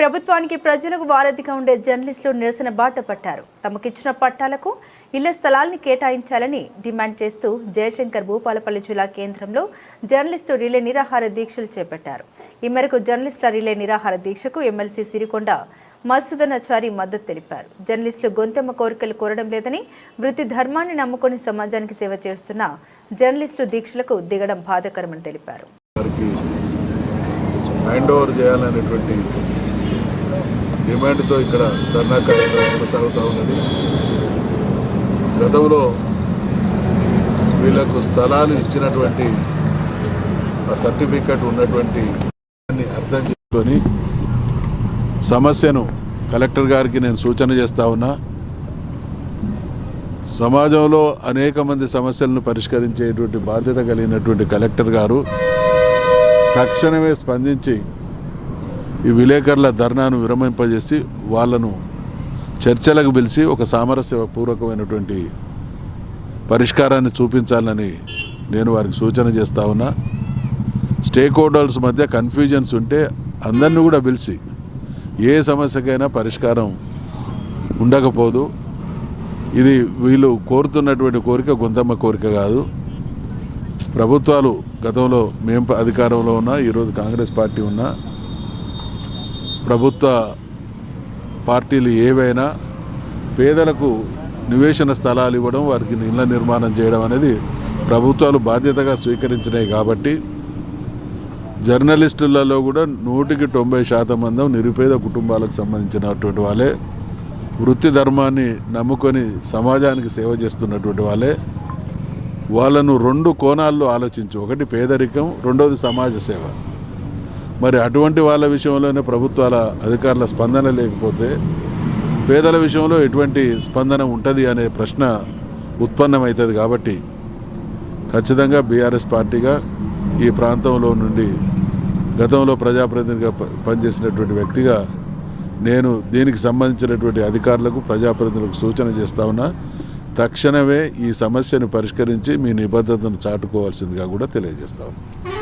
ప్రభుత్వానికి ప్రజలకు వారధిగా ఉండే జర్నలిస్టులు నిరసన బాట పట్టారు. తమకిచ్చిన పట్టాలకు ఇళ్ళ స్థలాల్ని కేటాయించాలని డిమాండ్ చేస్తూ జయశంకర్ భూపాలపల్లి జిల్లా కేంద్రంలో జర్నలిస్టు రిలే నిరాహార దీక్షలు చేపట్టారు. ఈ మేరకు జర్నలిస్టుల రిలే నిరాహార దీక్షకు ఎమ్మెల్సీ సిరికొండ మధుసూదనాచారి మద్దతు తెలిపారు. జర్నలిస్టులు గొంతెమ్మ కోరికలు కోరడం లేదని వృత్తి ధర్మాన్ని నమ్ముకొని సమాజానికి సేవ చేస్తున్న జర్నలిస్టులు దీక్షలకు దిగడం బాధాకరమని తెలిపారు. చేయాలనేటువంటి డిమాండ్తో ఇక్కడ ధర్నా కార్యక్రమం కొనసాగుతూ ఉన్నది. గతంలో వీళ్ళకు స్థలాలు ఇచ్చినటువంటి ఆ సర్టిఫికెట్ ఉన్నటువంటి అర్థం చేసుకొని సమస్యను కలెక్టర్ గారికి నేను సూచన చేస్తా ఉన్నా. సమాజంలో అనేక మంది సమస్యలను పరిష్కరించేటువంటి బాధ్యత కలిగినటువంటి కలెక్టర్ గారు తక్షణమే స్పందించి ఈ విలేకరుల ధర్నాను విరమింపజేసి వాళ్ళను చర్చలకు పిలిచి ఒక సామరస్య పూర్వకమైనటువంటి పరిష్కారాన్ని చూపించాలని నేను వారికి సూచన చేస్తా ఉన్నా. స్టేక్ హోల్డర్స్ మధ్య కన్ఫ్యూజన్స్ ఉంటే అందరిని కూడా పిలిచి ఏ సమస్యకైనా పరిష్కారం ఉండకపోదు. ఇది వీళ్ళు కోరుతున్నటువంటి కోరిక గొంతమ్మ కోరిక కాదు. ప్రభుత్వాలు గతంలో మేము అధికారంలో ఉన్నా ఈరోజు కాంగ్రెస్ పార్టీ ఉన్నా ప్రభుత్వ పార్టీలు ఏవైనా పేదలకు నివేశన స్థలాలు ఇవ్వడం వారికి ఇళ్ళ నిర్మాణం చేయడం అనేది ప్రభుత్వాలు బాధ్యతగా స్వీకరించినాయి కాబట్టి జర్నలిస్టులలో కూడా నూటికి తొంభై శాతం మంది నిరుపేద కుటుంబాలకు సంబంధించినటువంటి వాళ్ళే. వృత్తి ధర్మాన్ని నమ్ముకొని సమాజానికి సేవ చేస్తున్నటువంటి వాళ్ళే. వాళ్ళను రెండు కోణాల్లో ఆలోచించు. ఒకటి పేదరికం రెండవది సమాజ సేవ. మరి అటువంటి వాళ్ళ విషయంలోనే ప్రభుత్వాల అధికారుల స్పందన లేకపోతే పేదల విషయంలో ఎటువంటి స్పందన ఉంటుంది అనే ప్రశ్న ఉత్పన్నమవుతుంది కాబట్టి ఖచ్చితంగా బీఆర్ఎస్ పార్టీగా ఈ ప్రాంతంలో నుండి గతంలో ప్రజాప్రతినిధిగా పనిచేసినటువంటి వ్యక్తిగా నేను దీనికి సంబంధించినటువంటి అధికారులకు ప్రజాప్రతినిధులకు సూచన చేస్తా ఉన్నా తక్షణమే ఈ సమస్యను పరిష్కరించి మీ నిబద్ధతను చాటుకోవాల్సిందిగా కూడా తెలియజేస్తా ఉన్నా.